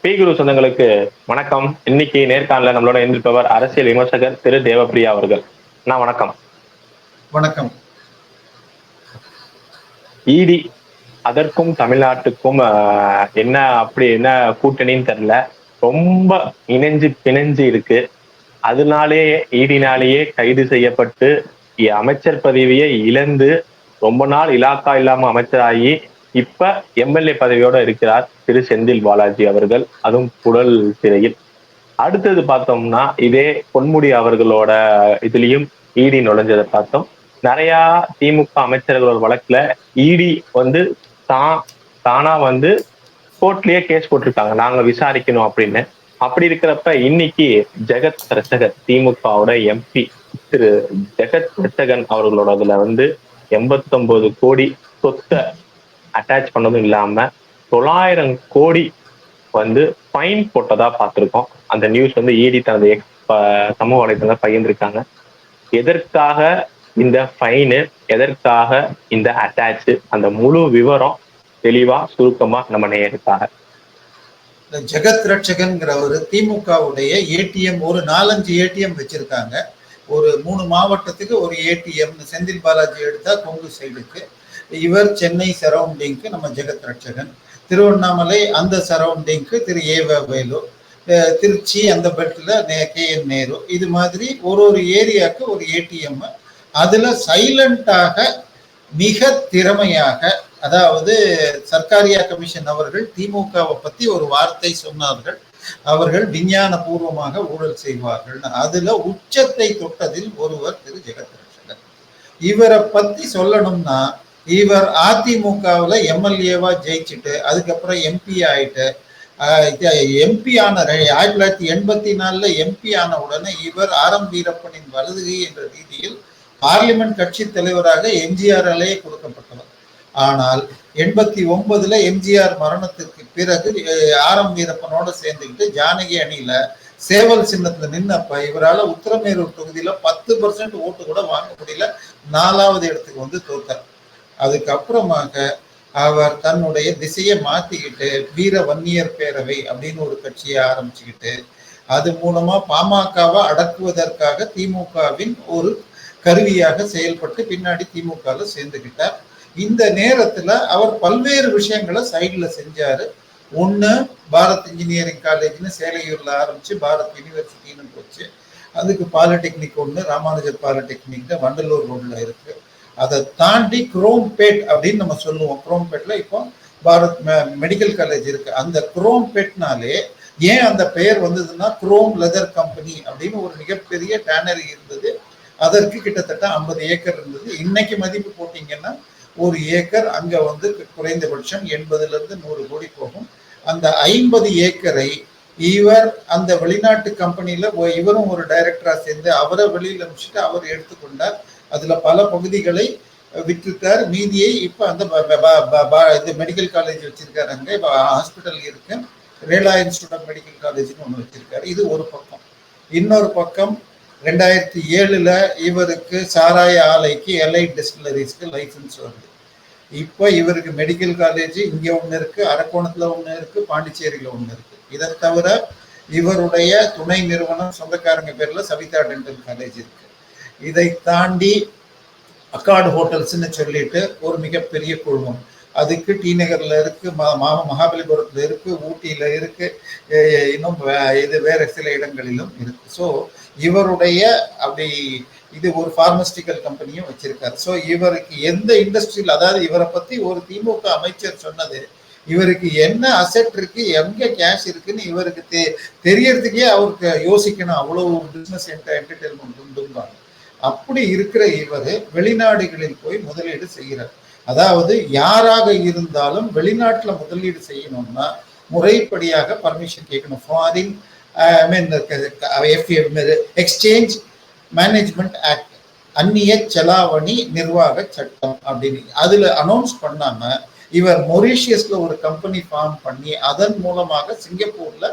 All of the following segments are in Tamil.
பி குரு சொந்தங்களுக்கு வணக்கம். இன்னைக்கு நேர்காணல நம்மளோட இருந்திருப்பவர் அரசியல் விமர்சகர் திரு தேவப்பிரியா அவர்கள். அண்ணா வணக்கம். வணக்கம். இடி அதற்கும் தமிழ்நாட்டுக்கும் என்ன அப்படி என்ன கூட்டணின்னு தெரியல. ரொம்ப இணைஞ்சு பிணைஞ்சு இருக்கு. அதனாலே ஈடினாலேயே கைது செய்யப்பட்டு அமைச்சர் பதவியை இழந்து ரொம்ப நாள் இலாக்கா இல்லாம அமைச்சராகி இப்ப எம்எல்ஏ பதவியோட இருக்கிறார் திரு செந்தில் பாலாஜி அவர்கள் அதுவும் புழல் சிறையில். அடுத்தது பார்த்தோம்னா இதே பொன்முடி அவர்களோட இதுலயும் இடி நுழைஞ்சதை பார்த்தோம். நிறைய திமுக அமைச்சர்களோட வழக்குல இடி வந்து தான் தானா வந்து கோர்ட்லயே கேஸ் போட்டிருக்காங்க. நாங்க விசாரிக்கணும் அப்படின்னு. அப்படி இருக்கிறப்ப இன்னைக்கு ஜெகத் ரசகர் திமுகவோட எம்பி திரு ஜெகத் ரசகன் அவர்களோட அதுல வந்து எண்பத்தொன்பது கோடி சொத்தை அட்டாச் பண்ணதும் இல்லாம தொள்ளாயிரம் கோடி வந்து ஃபைன் போட்டதா பார்த்திருக்கோம். அந்த நியூஸ் வந்து ஈடி தனது எக்ஸ் சமூக வலைத்தளம் பகிர்ந்திருக்காங்க. எதற்காக இந்த ஃபைனு எதற்காக இந்த அட்டாச் அந்த முழு விவரம் தெளிவா சுருக்கமா நம்ம நேருக்காக இந்த ஜெகத் ரட்சகன்கிறவர் திமுகவுடைய ஏடிஎம் ஒரு நாலஞ்சு ஏடிஎம் வச்சிருக்காங்க. ஒரு மூணு மாவட்டத்துக்கு ஒரு ஏடிஎம் செந்தில் பாலாஜி எடுத்தா கொங்கு சைடுக்கு. இவர் சென்னை சரௌண்டிங்க்கு நம்ம ஜெகத் ரட்சகன் திருவண்ணாமலை அந்த சரௌண்டிங்க்கு திரு ஏவ வேலு திருச்சி அந்த பெட்டில் கே என் நேரு. இது மாதிரி ஒரு ஒரு ஏரியாவுக்கு ஒரு ஏடிஎம். அதில் சைலண்டாக மிக திறமையாக அதாவது சர்க்காரியா கமிஷன் அவர்கள் திமுகவை பற்றி ஒரு வார்த்தை சொன்னார்கள். அவர்கள் விஞ்ஞான பூர்வமாக ஊழல் செய்வார்கள். அதுல உச்சத்தை தொட்டதில் ஒருவர் திரு ஜெகத் இவரை பத்தி சொல்லணும்னா இவர் அதிமுகவில் எம்எல்ஏவா ஜெயிச்சுட்டு அதுக்கப்புறம் எம்பி ஆயிட்டு எம்பி ஆன ஆயிரத்தி தொள்ளாயிரத்தி எண்பத்தி நாலுல எம்பி ஆன உடனே இவர் ஆரம் வீரப்பனின் வலதுகை என்ற ரீதியில் பார்லிமெண்ட் கட்சி தலைவராக எம்ஜிஆராலேயே கொடுக்கப்பட்டவர். ஆனால் எண்பத்தி ஒன்பதுல எம்ஜிஆர் மரணத்திற்கு பிறகு ஆர் ஆரம் வீரப்பனோட சேர்ந்துக்கிட்டு ஜானகி அணியில சேவல் சின்னத்துல நின்னப்ப இவரால் உத்தரமேரூர் தொகுதியில பத்து பர்சன்ட் ஓட்டு கூட வாங்க முடியல. நாலாவது இடத்துக்கு வந்து தோத்தார். அதுக்கப்புறமாக அவர் தன்னுடைய திசையை மாத்திக்கிட்டு வீர வன்னியர் பேரவை அப்படின்னு ஒரு கட்சியை ஆரம்பிச்சுக்கிட்டு அது மூலமா பாமகவை அடக்குவதற்காக திமுகவின் ஒரு கருவியாக செயல்பட்டு பின்னாடி திமுகவில் சேர்ந்துக்கிட்டார் இந்த நேரத்துல அவர் பல்வேறு விஷயங்களை சைட்ல செஞ்சாரு. ஒன்று பாரத் இன்ஜினியரிங் காலேஜ்னு சேலையூர்ல ஆரம்பிச்சு பாரத் யூனிவர்சிட்டின்னு போச்சு. அதுக்கு பாலிடெக்னிக் ஒன்று ராமானுஜர் பாலிடெக்னிக் வண்டலூர் ரோட்ல இருக்கு. அதை தாண்டி குரோம்பேட் அப்படின்னு நம்ம சொல்லுவோம். குரோம்பேட்ல இப்போ பாரத் மெடிக்கல் காலேஜ் இருக்கு. அந்த குரோம்பேட்னாலே ஏன் அந்த பெயர் வந்ததுன்னா குரோம் லெதர் கம்பெனி அப்படின்னு ஒரு மிகப்பெரிய டேனரி இருந்தது. அதற்கு கிட்டத்தட்ட ஐம்பது ஏக்கர் இருந்தது. இன்னைக்கு மதிப்பு போட்டீங்கன்னா ஒரு ஏக்கர் அங்க வந்து குறைந்தபட்சம் எண்பதுல இருந்து நூறு கோடி போகும். அந்த ஐம்பது ஏக்கரை இவர் அந்த வெளிநாட்டு கம்பெனியில் இவரும் ஒரு டைரக்டரா சேர்ந்து அவரை வெளியில அனுப்பிச்சிட்டு அவர் எடுத்துக்கொண்டார். அதுல பல பகுதிகளை விற்றுட்டார் மீதியை இப்ப அந்த ப- ப- ப- இந்த மெடிக்கல் காலேஜ் வச்சிருக்காரு அங்கே. இப்ப ஹாஸ்பிட்டல் இருக்கு. ரேலா ஸ்டூடெண்ட் மெடிக்கல் காலேஜ்னு ஒன்று வச்சிருக்காரு. இது ஒரு பக்கம். இன்னொரு பக்கம் ரெண்டாயிரத்தி ஏழுல இவருக்கு சாராய ஆலைக்கு எல்ஐ டிஸ்டிலரிஸ்க்கு லைசன்ஸ் வருது. இப்போ இவருக்கு மெடிக்கல் காலேஜ் இங்கே ஒன்று இருக்கு அரக்கோணத்தில் ஒன்று இருக்கு பாண்டிச்சேரியில் ஒன்று இருக்கு. இதை தவிர இவருடைய துணை நிறுவனம் சொந்தக்காரங்க பேரில் சவிதா டென்டல் காலேஜ் இருக்கு. இதை தாண்டி அக்காடு ஹோட்டல்ஸ்ன்னு சொல்லிட்டு ஒரு மிகப்பெரிய குழுமம். அதுக்கு டி நகரில் இருக்கு ம- மா மகாபலிபுரத்துல இருக்கு ஊட்டியில் இருக்கு இன்னும் வே- இது வேற சில இடங்களிலும் இருக்கு. ஸோ இவருடைய அப்படி இது ஒரு பார்மஸ்டிக்கல் கம்பெனியும் வச்சிருக்காரு. ஸோ இவருக்கு எந்த இண்டஸ்ட்ரியில் அதாவது இவரை பத்தி ஒரு திமுக அமைச்சர் சொன்னது இவருக்கு என்ன அசெட் இருக்கு எங்க கேஷ் இருக்குன்னு இவருக்கு தெ தெரியறதுக்கே அவருக்கு யோசிக்கணும். அவ்வளோ பிஸ்னஸ் என்டர்டைன்மெண்ட் உண்டும்பாங்க. அப்படி இருக்கிற இவர் வெளிநாடுகளில் போய் முதலீடு செய்கிறார். அதாவது யாராக இருந்தாலும் வெளிநாட்டில் முதலீடு செய்யணும்னா முறைப்படியாக பர்மிஷன் கேட்கணும். Foreign I mean exchange management act அந்நிய செலாவணி நிர்வாக சட்டம் அப்படின்னு. அதில் அனௌன்ஸ் பண்ணாம இவர் மொரீஷியஸ்ல ஒரு கம்பெனி ஃபார்ம் பண்ணி அதன் மூலமாக சிங்கப்பூர்ல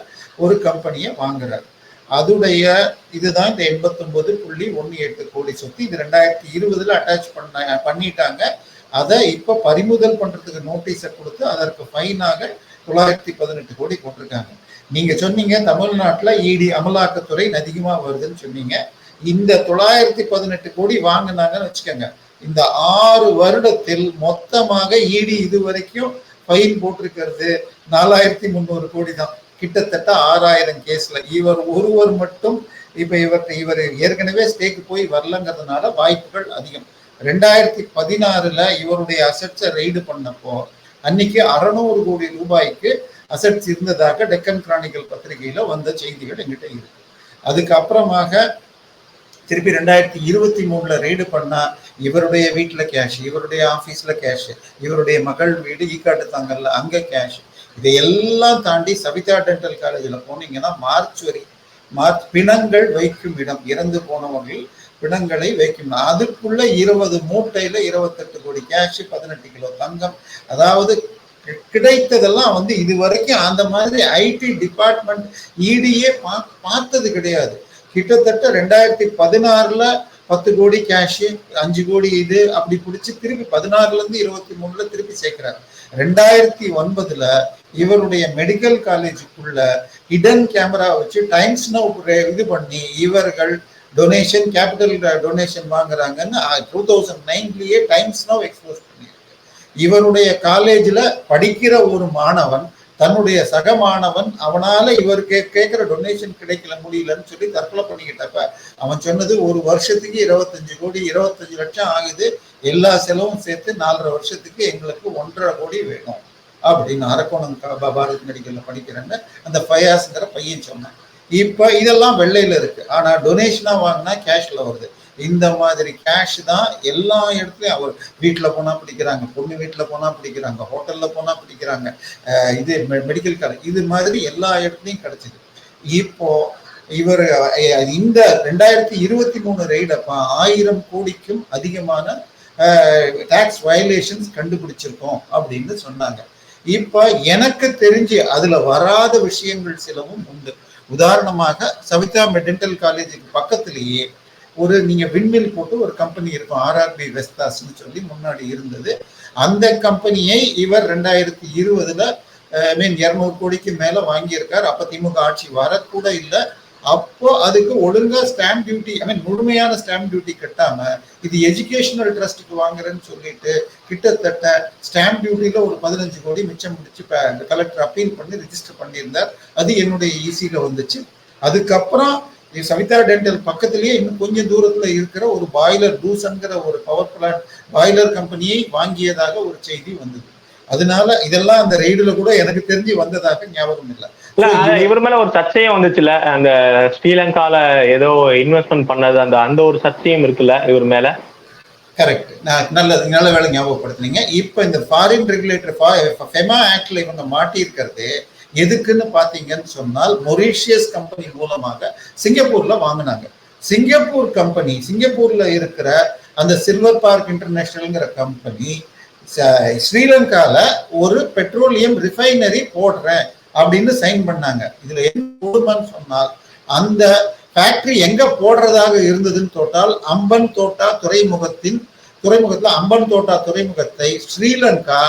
ஒரு கம்பெனியை வாங்குறார். அதுடைய இதுதான் இந்த எண்பத்தொன்பது புள்ளி ஒன்னு எட்டு கோடி சொத்து. இது ரெண்டாயிரத்தி இருபதுல அட்டாச் பண்ண பண்ணிட்டாங்க. அதை இப்ப பறிமுதல் பண்றதுக்கு நோட்டீஸை கொடுத்து அதற்கு ஃபைனாக தொள்ளாயிரத்தி பதினெட்டு கோடி போட்டிருக்காங்க. நீங்க சொன்னீங்க தமிழ்நாட்டில் இடி அமலாக்கத்துறை அதிகமாக வருதுன்னு சொன்னீங்க. இந்த தொள்ளாயிரத்தி பதினெட்டு கோடி வாங்கினாங்கன்னு வச்சுக்கோங்க. இந்த ஆறு வருடத்தில் மொத்தமாக இடி இது வரைக்கும் ஃபைன் போட்டிருக்கிறது. நாலாயிரத்தி முந்நூறு கோடி தான். கிட்டத்தட்ட ஆறாயிரம் கேஸ்ல இவர் ஒருவர் மட்டும் இப்ப இவர் இவர் ஏற்கனவே ஸ்டேக்கு போய் வரலங்கிறதுனால வாய்ப்புகள் அதிகம். ரெண்டாயிரத்தி பதினாறுல இவருடைய அசட்ஸை ரெய்டு பண்ணப்போ அன்னைக்கு அறநூறு கோடி ரூபாய்க்கு அசட்ஸ் இருந்ததாக டெக்கன் கிரானிக்கல் பத்திரிகையில வந்த செய்திகள் எங்கிட்ட இருக்கு. அதுக்கப்புறமாக திருப்பி ரெண்டாயிரத்தி இருபத்தி மூணுல ரெய்டு பண்ணா இவருடைய வீட்டுல கேஷ் இவருடைய ஆபீஸ்ல கேஷ் இவருடைய மகள் வீடு ஈக்காட்டு தாங்கல்ல அங்க கேஷ் இதையெல்லாம் தாண்டி சவிதா டென்டல் காலேஜில் போனீங்கன்னா மார்ச் வரை மார்ச் பிணங்கள் வைக்கும் இடம் இறந்து போனவர்கள் பிணங்களை வைக்கும் அதுக்குள்ள இருபது மூட்டையில இருபத்தெட்டு கோடி கேஷ் பதினெட்டு கிலோ தங்கம். அதாவது கிடைத்ததெல்லாம் வந்து இது வரைக்கும் அந்த மாதிரி ஐடி டிபார்ட்மெண்ட் இடியே பார்த்தது கிடையாது. கிட்டத்தட்ட ரெண்டாயிரத்தி பதினாறுல பத்து கோடி கேஷ் அஞ்சு கோடி இது அப்படி பிடிச்சி திருப்பி பதினாறுல இருந்து இருபத்தி மூணுல திருப்பி சேர்க்கிறாரு. ரெண்டாயிரத்தி ஒன்பதுல இவருடைய மெடிக்கல் காலேஜுக்குள்ள ஹிடன் கேமரா வச்சு டைம்ஸ் நோ இது பண்ணி இவர்கள் டொனேஷன் கேபிட்டல் டொனேஷன் வாங்குறாங்கன்னு டூ தௌசண்ட் நைன்லயே டைம்ஸ் நோ எக்ஸ்போஸ் பண்ணியிருக்கு. இவருடைய காலேஜ்ல படிக்கிற ஒரு மாணவன் தன்னுடைய சக மாணவன் அவனால இவர் கே டொனேஷன் கிடைக்கல முடியலன்னு சொல்லி தற்கொலை பண்ணிக்கிட்டப்ப அவன் சொன்னது ஒரு வருஷத்துக்கு இருபத்தஞ்சு கோடி இருபத்தஞ்சு லட்சம் ஆகுது. எல்லா செலவும் சேர்த்து நாலரை வருஷத்துக்கு எங்களுக்கு ஒன்றரை கோடி வேணும் அப்படின்னு அரக்கோணம் பாரத் மெடிக்கல்ல படிக்கிறேன்னு அந்த ஃபயாஸ்ங்கிற பையன் சொன்னேன். இப்போ இதெல்லாம் வெள்ளையில இருக்கு. ஆனா டொனேஷனா வாங்கினா கேஷ்ல வருது. இந்த மாதிரி கேஷ் தான் எல்லா இடத்துலையும் அவர் வீட்டில் போனால் பிடிக்கிறாங்க. பொண்ணு வீட்டில் போனால் பிடிக்கிறாங்க. ஹோட்டலில் போனால் பிடிக்கிறாங்க. இது மெடிக்கல் காலேஜ் இது மாதிரி எல்லா இடத்துலையும் கிடைச்சிது. இப்போ இவர் இந்த ரெண்டாயிரத்தி இருபத்தி மூணு ரெய்டப்ப ஆயிரம் கோடிக்கும் அதிகமான டேக்ஸ் வயலேஷன்ஸ் கண்டுபிடிச்சிருக்கோம் அப்படின்னு சொன்னாங்க. இப்போ எனக்கு தெரிஞ்சு அதில் வராத விஷயங்கள் சிலவும் உண்டு. உதாரணமாக சவிதா மெடென்டல் காலேஜுக்கு பக்கத்திலேயே ஒரு நீங்கள் விண்மில் போட்டு ஒரு கம்பெனி இருக்கும் ஆர்ஆர்பி வெஸ்தாஸ்னு சொல்லி முன்னாடி இருந்தது. அந்த கம்பெனியை இவர் ரெண்டாயிரத்தி இருபதுல மீன் இரநூறு கோடிக்கு மேலே வாங்கியிருக்கார். அப்போ திமுக ஆட்சி வரக்கூட இல்லை. அப்போ அதுக்கு ஒழுங்கா ஸ்டாம்ப் டியூட்டி ஐ மீன் முழுமையான ஸ்டாம்ப் டியூட்டி கட்டாம இது எஜுகேஷனல் ட்ரஸ்ட்டுக்கு வாங்குறேன்னு சொல்லிட்டு கிட்டத்தட்ட ஸ்டாம்ப் டியூட்டியில ஒரு பதினஞ்சு கோடி மிச்சம் முடிச்சு கலெக்டர் அப்பீல் பண்ணி ரிஜிஸ்டர் பண்ணியிருந்தார். அது என்னுடைய ஈஸியில வந்துச்சு. அதுக்கப்புறம் சவிதா டென்டல் பக்கத்திலேயே இன்னும் கொஞ்சம் தூரத்துல இருக்கிற ஒரு பாய்லர் டூசன்கிற ஒரு பவர் பிளான்ட் பாய்லர் கம்பெனியை வாங்கியதாக ஒரு செய்தி வந்தது. அதனால இதெல்லாம் அந்த ரெய்டுல கூட எனக்கு தெரிஞ்சு வந்ததாக ஞாபகம் இல்லை. இவர் மேல ஒரு சர்ச்சையும் வந்துச்சுல அந்த ஸ்ரீலங்கால ஏதோ இன்வெஸ்ட்மெண்ட் பண்ணது அந்த அந்த ஒரு சர்ச்சையும் இருக்குல்ல இவர் மேல? கரெக்ட் நான் நல்லது நல்ல வேலை ஞாபகப்படுத்துனீங்க. இப்ப இந்த ஃபாரின் ரெகுலேட்டர் ஃபெமா ஆக்ட்ல இவங்க மாட்டி இருக்கிறது எதுக்குன்னு பாத்தீங்கன்னு சொன்னால் மொரீஷியஸ் கம்பெனி மூலமாக சிங்கப்பூர்ல வாங்கினாங்க. சிங்கப்பூர் கம்பெனி சிங்கப்பூர்ல இருக்கிற அந்த சில்வர் பார்க் இன்டர்நேஷனல்ங்கிற கம்பெனி ஸ்ரீலங்கால ஒரு பெட்ரோலியம் ரிஃபைனரி போடுறேன். அப்படின்னு சைன் பண்ணாங்க. இதுல என்ன கொடுமைன்னு சொன்னால் அந்த ஃபேக்டரி எங்க போடுறதாக இருந்ததுன்னு தோட்டால் அம்பன் தோட்டா துறைமுகத்தின் துறைமுகத்துல அம்பன் தோட்டா துறைமுகத்தை ஸ்ரீலங்கா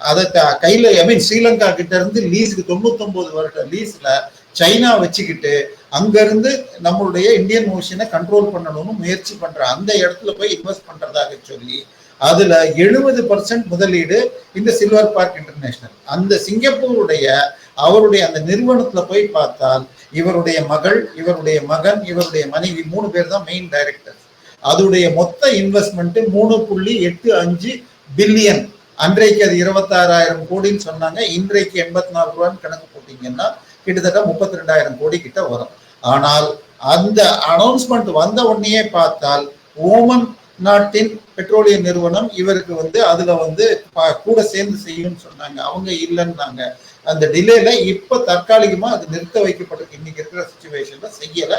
அதை கையில ஐ மீன் ஸ்ரீலங்கா கிட்ட இருந்து லீஸுக்கு தொண்ணூத்தொன்பது வருட லீஸ்ல சைனா வச்சுக்கிட்டு அங்கிருந்து நம்மளுடைய இந்தியன் ஓஷனை கண்ட்ரோல் பண்ணணும்னு முயற்சி பண்ற அந்த இடத்துல போய் இன்வெஸ்ட் பண்றதாக சொல்லி அதுல எழுபது பர்சன்ட் முதலீடு இந்த சில்வர் பார்க் இன்டர்நேஷனல் அந்த சிங்கப்பூருடைய அவருடைய அந்த நிறுவனத்துல போய் பார்த்தால் இவருடைய மகள் இவருடைய மகன் இவருடைய மனைவி மூணு பேர் தான் மெயின் டைரக்டர் அதோடைய மொத்த இன்வெஸ்ட்மெண்ட் மூணு புள்ளி எட்டு அஞ்சு பில்லியன் அன்றைக்கு அது இருபத்தாறாயிரம் கோடின்னு சொன்னாங்க. இன்றைக்கு எண்பத்தி நாலு ரூபான்னு கணக்கு போட்டீங்கன்னா கிட்டத்தட்ட முப்பத்தி ரெண்டாயிரம் கோடி கிட்ட வரும். ஆனால் அந்த அனௌன்ஸ்மெண்ட் வந்த உடனே பார்த்தால் ஓமன் நாட்டின் பெட்ரோலிய நிறுவனம் இவருக்கு வந்து அதுல வந்து கூட சேர்ந்து செய்யும்னு சொன்னாங்க. அவங்க இல்லைன்னாங்க. அந்த டிலேல இப்ப தற்காலிகமா அது நிறுத்த வைக்கப்பட்டிருக்கு. இன்னைக்கு இருக்கிற சுச்சுவேஷன்ல செய்யல.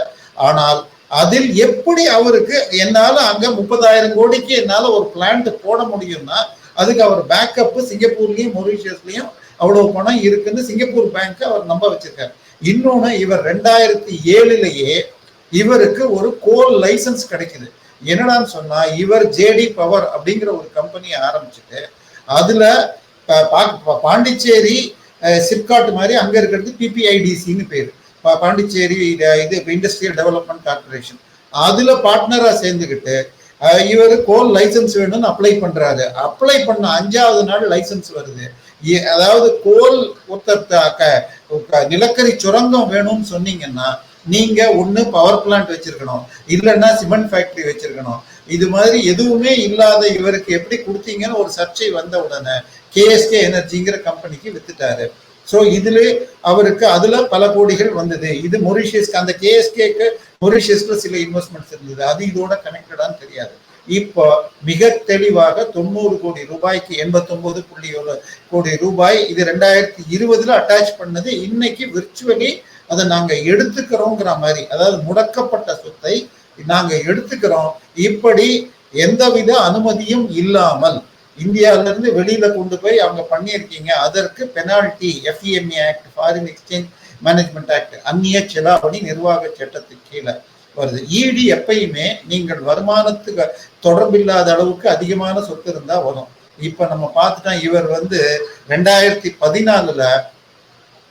ஆனால் அதில் எப்படி அவருக்கு என்னால அங்க முப்பதாயிரம் கோடிக்கு என்னால ஒரு பிளான்ட் போட முடியும்னா அதுக்கு அவர் பேக்கப் சிங்கப்பூர்லயும் மொரிஷியஸ்லயும் அவ்வளவு பணம் இருக்குன்னு சிங்கப்பூர் பேங்க் அவர் நம்ப வச்சிருக்காரு. இன்னொன்னு இவர் ரெண்டாயிரத்தி ஏழுலயே இவருக்கு ஒரு கோல் லைசன்ஸ் கிடைக்குது. என்னடான்னு சொன்னா இவர் ஜேடி பவர் அப்படிங்கிற ஒரு கம்பெனியை ஆரம்பிச்சுட்டு அதுல பாண்டிச்சேரி சிப்காட் மாதிரி அங்கே இருக்கிறது பிபிஐடிசின்னு பேர். பாண்டிச்சேரி இது- இது இண்டஸ்ட்ரியல் டெவலப்மெண்ட் கார்பரேஷன் அதில் பார்ட்னராக சேர்ந்துக்கிட்டு இவர் கோல் லைசன்ஸ் வேணும்னு அப்ளை பண்ணுறாரு அப்ளை பண்ண அஞ்சாவது நாள் லைசன்ஸ் வருது. அதாவது கோல் ஒருத்தர் நிலக்கரி சுரங்கம் வேணும்னு சொன்னீங்கன்னா நீங்க ஒன்று பவர் பிளான்ட் வச்சிருக்கணும். இல்லைன்னா சிமெண்ட் ஃபேக்டரி வச்சிருக்கணும். இது மாதிரி எதுவுமே இல்லாத இவருக்கு எப்படி கொடுத்தீங்கன்னு ஒரு சர்ச்சை வந்த உடனே கேஎஸ்கே எனர்ஜிங்கிற கம்பெனிக்கு வித்துட்டாரு. ஸோ இதுல அவருக்கு அதுல பல கோடிகள் வந்தது. இது மொரிஷியஸ்க்கு அந்த கேஎஸ்கேக்கு மொரிஷியஸ்ல சில இன்வெஸ்ட்மெண்ட்ஸ் இருந்தது. அது இதோட கனெக்டடான்னு தெரியாது. இப்போ மிக தெளிவாக தொண்ணூறு கோடி ரூபாய்க்கு எண்பத்தொன்பது புள்ளி ஒரு கோடி ரூபாய் இது ரெண்டாயிரத்தி இருபதுல அட்டாச் பண்ணது. இன்னைக்கு விர்ச்சுவலி அதை நாங்க எடுத்துக்கிறோங்கிற மாதிரி அதாவது முடக்கப்பட்ட சொத்தை நாங்க எடுத்துக்கிறோம். இப்படி எந்தவித அனுமதியும் இல்லாமல் இந்தியால இருந்து வெளியில கொண்டு போய் அவங்க பண்ணியிருக்கீங்க. அதற்கு penalty FEMA act foreign exchange management act அந்நிய செலாவணி நிர்வாக சட்டத்துக்கு கீழே வருது. இடி எப்பயுமே நீங்கள் வருமானத்துக்கு தொடர்பில்லாத அளவுக்கு அதிகமான சொத்து இருந்தா வரும். இப்ப நம்ம பார்த்துட்டோம் இவர் வந்து ரெண்டாயிரத்தி பதினாலுல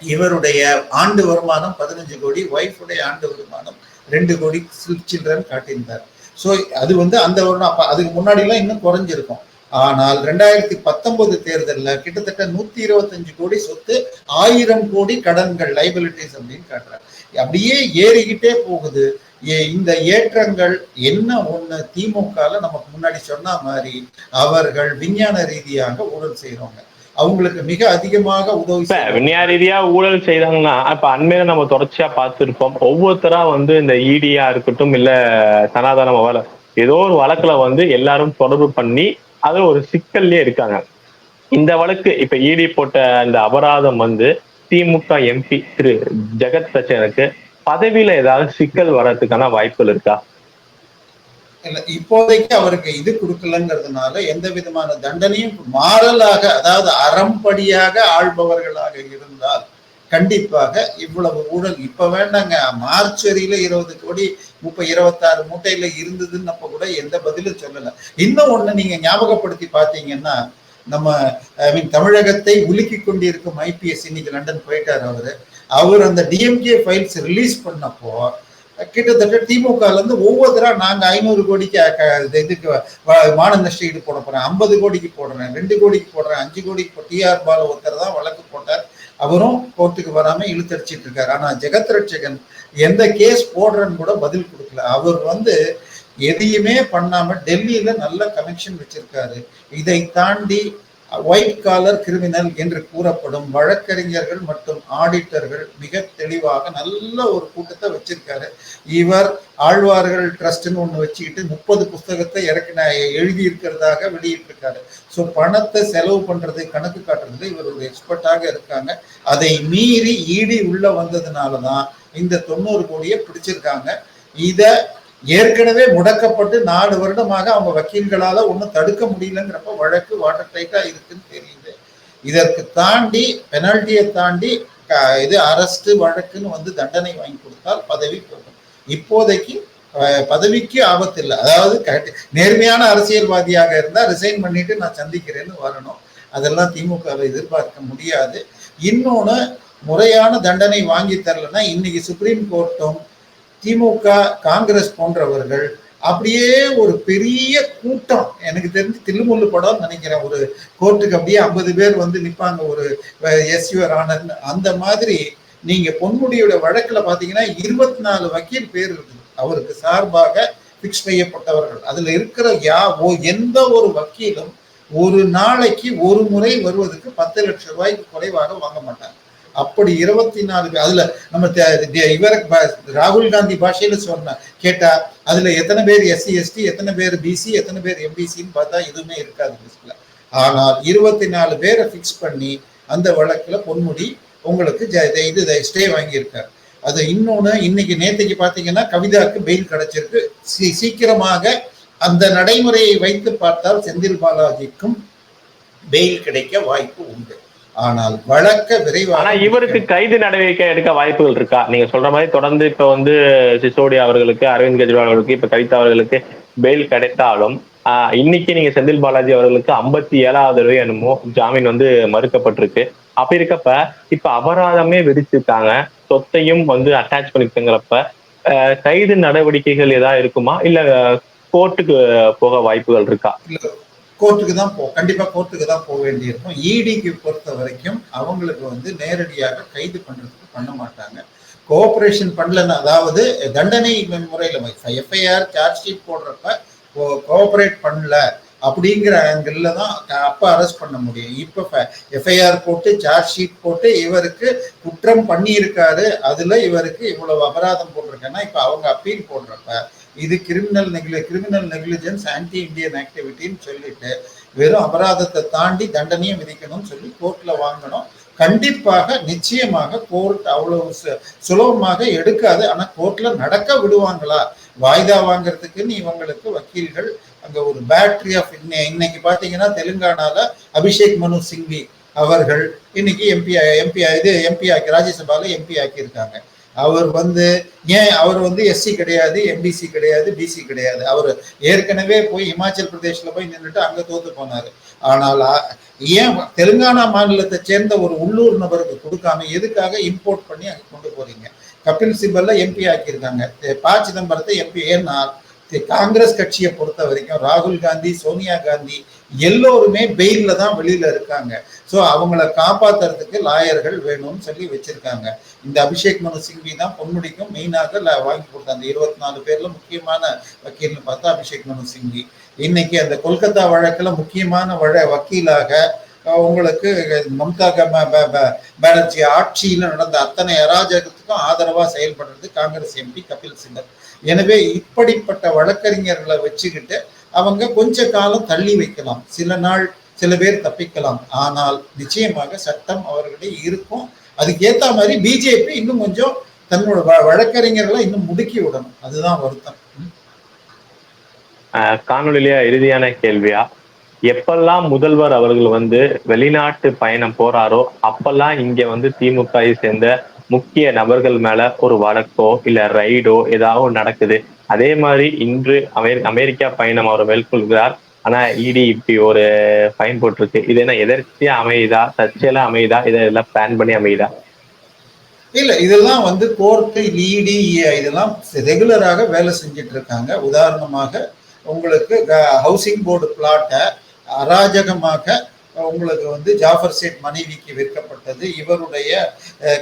இவருடைய ஆண்டு வருமானம் பதினஞ்சு கோடி ஒய்ஃபுடைய ஆண்டு வருமானம் ரெண்டு கோடி சில்ட்ரன் காட்டியிருந்தார். ஸோ அது வந்து அந்த வருடம் அப்ப அதுக்கு முன்னாடிலாம் இன்னும் குறைஞ்சிருக்கும். ஆனால் ரெண்டாயிரத்தி பத்தொன்பது தேர்தலில் கிட்டத்தட்ட நூத்தி இருபத்தஞ்சு கோடி சொத்து ஆயிரம் கோடி கடன்கள் லைபிலிட்டிஸ் அப்படின்னு காட்டுறாங்க அப்படியே ஏறிக்கிட்டே போகுது. ஏ- இந்த ஏற்றங்கள் என்ன ஒண்ணு? திமுகல நமக்கு முன்னாடி சொன்ன மாதிரி அவர்கள் விஞ்ஞான ரீதியாக ஊழல் செய்யறவங்க அவங்களுக்கு மிக அதிகமாக உதவி. விஞ்ஞான ரீதியா ஊழல் செய்தாங்கன்னா இப்ப அண்மையில நம்ம தொடர்ச்சியா பார்த்திருப்போம். ஒவ்வொருத்தரா வந்து இந்த இடியா இருக்கட்டும் இல்ல சனாதன வழ ஏதோ ஒரு வழக்குல வந்து எல்லாரும் தொடர்பு பண்ணி அது ஒரு சிக்கல்லே இருக்காங்க. இந்த வழக்கு இப்ப இடி போட்ட இந்த அபராதம் வந்து திமுக எம்பி திரு ஜெகத் சச்சனுக்கு பதவியில ஏதாவது சிக்கல் வர்றதுக்கான வாய்ப்புகள் இருக்கா? இல்ல இப்போதைக்கு அவருக்கு இது கொடுக்கலங்கிறதுனால எந்த விதமான தண்டனையும் மாறலாக அதாவது அறம்படியாக ஆள்பவர்களாக இருந்தால் கண்டிப்பாக இவ்வளவு ஊழல் இப்ப வேண்டாங்க. மார்ச் வரையில இருபது கோடி முப்ப இருபத்தாறு மூட்டையில இருந்ததுன்னு கூட எந்த பதிலும் சொல்லல. இன்னும் ஒண்ணு நீங்க ஞாபகப்படுத்தி பாத்தீங்கன்னா நம்ம ஐ மீன் தமிழகத்தை உலுக்கி கொண்டிருக்கும் ஐபிஎஸ் இன்னைக்கு லண்டன் போயிட்டார் அவரு. அவர் அந்த டிஎம்கே ஃபைல்ஸ் ரிலீஸ் பண்ணப்போ கிட்டத்தட்ட திமுக ல இருந்து ஒவ்வொருத்தரா நாங்க ஐநூறு கோடிக்கு க- இதுக்கு மான நஷ்டீடு போட போறேன். ஐம்பது கோடிக்கு போடுறேன். ரெண்டு கோடிக்கு போடுறேன். அஞ்சு கோடிக்கு டிஆர் பால ஒருத்தர் தான் வழக்கு போட்டார். அவரும் கோர்ட்டுக்கு வராம இழுத்தடிச்சிட்டு இருக்காரு. ஆனா ஜெகத் ரட்சகன் எந்த கேஸ் போடுறேன்னு கூட பதில் கொடுக்கல. அவர் வந்து எதையுமே பண்ணாம டெல்லியில நல்ல கனெக்ஷன் வச்சிருக்காரு. இதை தாண்டி ஒயிட் காலர் கிரிமினல் என்று கூறப்படும் வழக்கறிஞர்கள் மற்றும் ஆடிட்டர்கள் மிக தெளிவாக நல்ல ஒரு கூட்டத்தை வச்சிருக்காரு. இவர் ஆழ்வார்கள் ட்ரஸ்ட்னு ஒன்று வச்சுக்கிட்டு முப்பது புஸ்தகத்தை இறக்கின எழுதி இருக்கிறதாக வெளியிட்டிருக்காரு. ஸோ பணத்தை செலவு பண்ணுறது கணக்கு காட்டுறதுல இவர் ஒரு எக்ஸ்பர்ட்டாக இருக்காங்க. அதை மீறி ஈடி உள்ள வந்ததுனால தான் இந்த தொண்ணூறு கோடியை பிடிச்சிருக்காங்க. இதை ஏற்கனவே முடக்கப்பட்டு நாலு வருடமாக அவங்க வக்கீல்களால ஒன்றும் தடுக்க முடியலங்கிறப்ப வழக்கு வாட்டர் டைட்டா இருக்குன்னு தெரியுது. இதற்கு தாண்டி பெனால்ட்டியை தாண்டி இது அரஸ்ட் வழக்குன்னு வந்து தண்டனை வாங்கி கொடுத்தால் பதவி போகும். இப்போதைக்கு பதவிக்கு ஆபத்து இல்லை அதாவது கரெக்ட் நேர்மையான அரசியல்வாதியாக இருந்தால் ரிசைன் பண்ணிட்டு நான் சந்திக்கிறேன்னு வரணும். அதெல்லாம் திமுகவை எதிர்பார்க்க முடியாது. இன்னொன்று முறையான தண்டனை வாங்கி தரலன்னா இன்னைக்கு சுப்ரீம் கோர்ட்டும் திமுக காங்கிரஸ் போன்றவர்கள் அப்படியே ஒரு பெரிய கூட்டம். எனக்கு தெரிஞ்சு தில்லுமுல்லு படம் நினைக்கிறேன். ஒரு கோர்ட்டுக்கு அப்படியே ஐம்பது பேர் வந்து நிற்பாங்க ஒரு எஸ் யுவர் ஆனர்னு அந்த மாதிரி நீங்க பொன்முடியோட வழக்குல பாத்தீங்கன்னா இருபத்தி நாலு வக்கீல் பேர் இருக்குது. அவருக்கு சார்பாக பிக்ஸ் செய்யப்பட்டவர்கள். அதுல இருக்கிற யா ஓ எந்த ஒரு வக்கீலும் ஒரு நாளைக்கு ஒரு முறை வருவதற்கு பத்து லட்சம் ரூபாய்க்கு குறைவாக வாங்க மாட்டாங்க அப்படி இருபத்தி நாலு பேர் அதுல நம்ம த- த- இவர ராகுல் காந்தி பாஷையில சொன்ன கேட்டா அதுல எத்தனை பேர் எஸ்சி எஸ்டி எத்தனை பேர் பிசி எத்தனை பேர் எம்பிசின்னு பார்த்தா எதுவுமே இருக்காது லிஸ்ட்ல ஆனால் இருபத்தி நாலு பேரை ஃபிக்ஸ் பண்ணி அந்த வழக்குல பொன்முடி உங்களுக்கு இது- இது ஸ்டே வாங்கியிருக்காரு. அது இன்னொன்று இன்னைக்கு நேற்றுக்கு பார்த்தீங்கன்னா கவிதாவுக்கு பெயில் கிடைச்சிருக்கு. சீ- சீக்கிரமாக அந்த நடைமுறையை வைத்து பார்த்தால் செந்தில் பாலாஜிக்கும் பெயில் கிடைக்க வாய்ப்பு உண்டு. ஆனால் வழக்க விரைவாக ஆனா இவருக்கு கைது நடவடிக்கை எடுக்க வாய்ப்புகள் இருக்கா? நீங்க சொல்ற மாதிரி தொடர்ந்து இப்ப வந்து சிசோடியா அவர்களுக்கு அரவிந்த் கெஜ்ரிவால் அவர்களுக்கு இப்ப கவிதா அவர்களுக்கு பெயில் கிடைத்தாலும் இன்னைக்கு நீங்க செந்தில் பாலாஜி அவர்களுக்கு ஐம்பத்தி ஏழாவது தடவை என்னமோ ஜாமீன் வந்து மறுக்கப்பட்டிருக்கு. அப்படி இருக்கப்ப இப்ப அபராதமே விதிச்சிருக்காங்க. சொத்தையும் வந்து அட்டாச் பண்ணிருக்குங்கிறப்ப கைது நடவடிக்கைகள் ஏதாவது இருக்குமா? இல்ல கோர்ட்டுக்கு போக வாய்ப்புகள் இருக்கா? கோர்ட்டுக்கு தான் போ கண்டிப்பா கோர்ட்டுக்கு தான் போக வேண்டியிருக்கும். இடிக்கு பொறுத்த வரைக்கும் அவங்களுக்கு வந்து நேரடியாக கைது பண்றதுக்கு பண்ண மாட்டாங்க. கோஆபரேஷன் பண்ணலன்னா அதாவது தண்டனை முறையில் எஃப்ஐஆர் சார்ஜ் ஷீட் போடுறப்ப கோஆபரேட் பண்ணல அப்படிங்கிற ஆங்கிள் தான் அப்போ அரெஸ்ட் பண்ண முடியும். இப்போ எஃப்ஐஆர் போட்டு சார்ஜ் ஷீட் போட்டு இவருக்கு குற்றம் பண்ணியிருக்காரு. அதில் இவருக்கு இவ்வளவு அபராதம் போட்டிருக்கேன்னா இப்போ அவங்க அப்பீல் போடுறப்ப இது criminal negli criminal negligence anti Indian ஆக்டிவிட்டின்னு சொல்லிட்டு வெறும் அபராதத்தை தாண்டி தண்டனையும் விதிக்கணும்னு சொல்லி கோர்ட்ல வாங்கணும். கண்டிப்பாக நிச்சயமாக கோர்ட் அவ்வளவு சு- சுலபமாக எடுக்காது. ஆனா கோர்ட்ல நடக்க விடுவாங்களா? வாய்தா வாங்குறதுக்குன்னு இவங்களுக்கு வக்கீல்கள் அங்க ஒரு பேட்டரி ஆஃப் இன்னைக்கு பாத்தீங்கன்னா தெலுங்கானால அபிஷேக் மனு சிங்வி அவர்கள் இன்னைக்கு எம்பி எம்பி இது எம்பி ஆக்கி ராஜ்யசபால எம்பி ஆக்கியிருக்காங்க. அவர் வந்து ஏன் அவர் வந்து எஸ்சி கிடையாது எம்பிசி கிடையாது பிசி கிடையாது. அவர் ஏற்கனவே போய் இமாச்சல் பிரதேசில் போய் நின்றுட்டு அங்கே தோத்து போனார். ஆனால் ஏன் தெலுங்கானா மாநிலத்தை சேர்ந்த ஒரு உள்ளூர் நபருக்கு கொடுக்காம எதுக்காக இம்போர்ட் பண்ணி அங்கே கொண்டு போறீங்க? கபில் சிபல்ல எம்பி ஆக்கியிருக்காங்க. ப சிதம்பரத்தை எம்பி ஏன்னா காங்கிரஸ் கட்சியை பொறுத்த வரைக்கும் ராகுல் காந்தி சோனியா காந்தி எல்லோருமே பெயில்ல தான் வெளியில இருக்காங்க. ஸோ அவங்கள காப்பாத்துறதுக்கு லாயர்கள் வேணும்னு சொல்லி வச்சிருக்காங்க. இந்த அபிஷேக் மனு சிங்வி தான் பொன்முடிக்கும். மெயினாக வாங்கி கொடுத்த அந்த இருபத்தி நாலு பேர்ல முக்கியமான வக்கீல்னு பார்த்தா அபிஷேக் மனு சிங்வி. இன்னைக்கு அந்த கொல்கத்தா வழக்குல முக்கியமான வழ வக்கீலாக உங்களுக்கு மம்தா க- பானர்ஜி ஆட்சியில் நடந்த அத்தனை அராஜகத்துக்கும் ஆதரவாக செயல்படுறது காங்கிரஸ் எம்பி கபில் சிங்கர் எனவே இப்படிப்பட்ட வழக்கறிஞர்களை வச்சுக்கிட்டு அவங்க கொஞ்ச காலம் தள்ளி வைக்கலாம். சில நாள் சில பேர் தப்பிக்கலாம். ஆனால் நிச்சயமாக சட்டம் அவர்களிடையே இருக்கும். அதுக்கு ஏத்த மாதிரி பிஜேபி இன்னும் கொஞ்சம் தன்னோட வ- வழக்கறிஞர்களை இன்னும் முடுக்கி விடணும். அதுதான் வருத்தம். அஹ், இறுதியான கேள்வியா? எப்பெல்லாம் முதல்வர் அவர்கள் வந்து வெளிநாட்டு பயணம் போறாரோ அப்பெல்லாம் இங்க வந்து திமுகவை சேர்ந்த முக்கிய நபர்கள் மேல ஒரு வழக்கோ இல்ல ரைடோ ஏதாவது நடக்குது. அதே மாதிரி இன்று அமெரி அமெரிக்கா பயணம் அவர் மேற்கொள்கிறார் ஆனா இடி இப்படி ஒரு ஃபைன் போட்டிருக்கு. இது என்ன எதர்ச்சியா அமையுதா? தற்செயலா அமையுதா? இதெல்லாம் பிளான் பண்ணி அமையுதா? இல்ல இதெல்லாம் வந்து கோர்ட்டு இடி இதெல்லாம் ரெகுலராக வேலை செஞ்சுட்டு இருக்காங்க உதாரணமாக உங்களுக்கு ஹவுசிங் போர்டு பிளாட்டை அராஜகமாக உங்களுக்கு வந்து ஜாஃபர் சேட் மனைவிக்கு விற்கப்பட்டது. இவருடைய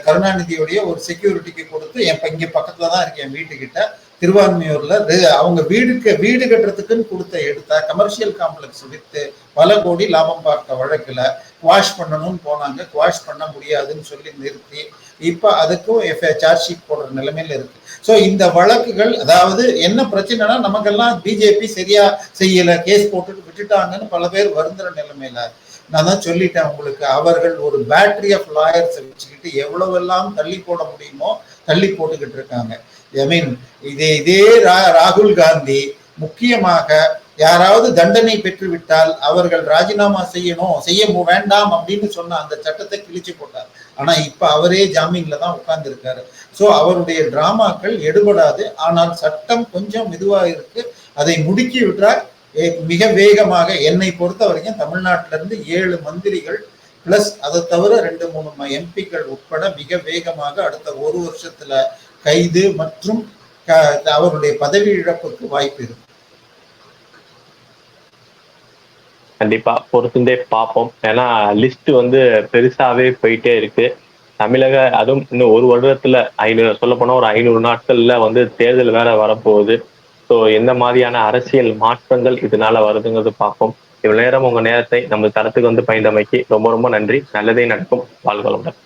கருணாநிதியுடைய ஒரு செக்யூரிட்டிக்கு கொடுத்து என் இங்கே பக்கத்துல தான் இருக்கேன் வீட்டுக்கிட்ட. திருவான்மையூர்ல அவங்க வீடுக்கு வீடு கட்டுறதுக்குன்னு கொடுத்த எடுத்த கமர்ஷியல் காம்ப்ளெக்ஸ் வித்து பல கோடி லாபம் பார்த்த வழக்குல குவாஷ் பண்ணணும்னு போனாங்க. குவாஷ் பண்ண முடியாதுன்னு சொல்லி நிறுத்தி. இப்ப அதுக்கும் சார்ஜ் ஷீட் போடுற நிலைமையில இருக்கு. சோ இந்த வழக்குகள் அதாவது என்ன பிரச்சனைனா நமக்கெல்லாம் பிஜேபி சரியா செய்யல கேஸ் போட்டுட்டு விட்டுட்டாங்கன்னு பல பேர் வருந்துற நிலைமையில நான் தான் சொல்லிட்டேன் உங்களுக்கு. அவர்கள் ஒரு பேட்டரி ஆஃப் லாயர்ஸ் வச்சுக்கிட்டு எவ்வளவெல்லாம் தள்ளி போட முடியுமோ தள்ளி போட்டுக்கிட்டு இருக்காங்க. ஐ மீன் இதே இதே ரா- ராகுல் காந்தி முக்கியமாக யாராவது தண்டனை பெற்றுவிட்டால் அவர்கள் ராஜினாமா செய்யணும் செய்ய வேண்டாம் அப்படின்னு சொன்ன அந்த சட்டத்தை கிழிச்சு போட்டார். ஆனா இப்ப அவரே ஜாமீன்ல தான் உட்கார்ந்து இருக்காரு சோ அவருடைய டிராமாக்கள் எடுபடாது. ஆனால் சட்டம் கொஞ்சம் மெதுவா இருக்கு. அதை முடுக்கி விட்டால் மிக வேகமாக என்னை பொறுத்த வரைக்கும் தமிழ்நாட்டில இருந்து ஏழு மந்திரிகள் பிளஸ் அதை தவிர ரெண்டு மூணு எம்பிக்கள் உட்பட மிக வேகமாக அடுத்த ஒரு வருஷத்துல கைது மற்றும் அவருடைய பதவி இழப்புக்கு வாய்ப்பு இருக்கும் கண்டிப்பா பொறுத்துந்தே பார்ப்போம். ஏன்னா லிஸ்ட் வந்து பெருசாவே போயிட்டே இருக்கு. தமிழக அதுவும் இன்னும் ஒரு வருடத்துல ஐநூறு சொல்ல போனா ஒரு ஐநூறு நாட்கள்ல வந்து தேர்தல் வேற வரப்போகுது. ஸோ எந்த மாதிரியான அரசியல் மாற்றங்கள் இதனால வருதுங்கிறது பார்ப்போம். இவ்வளவு நேரம் உங்க நேரத்தை நம்ம தரத்துக்கு வந்து பயந்தமைக்கு ரொம்ப ரொம்ப நன்றி. நல்லதே நடக்கும். வாழ்களுடன்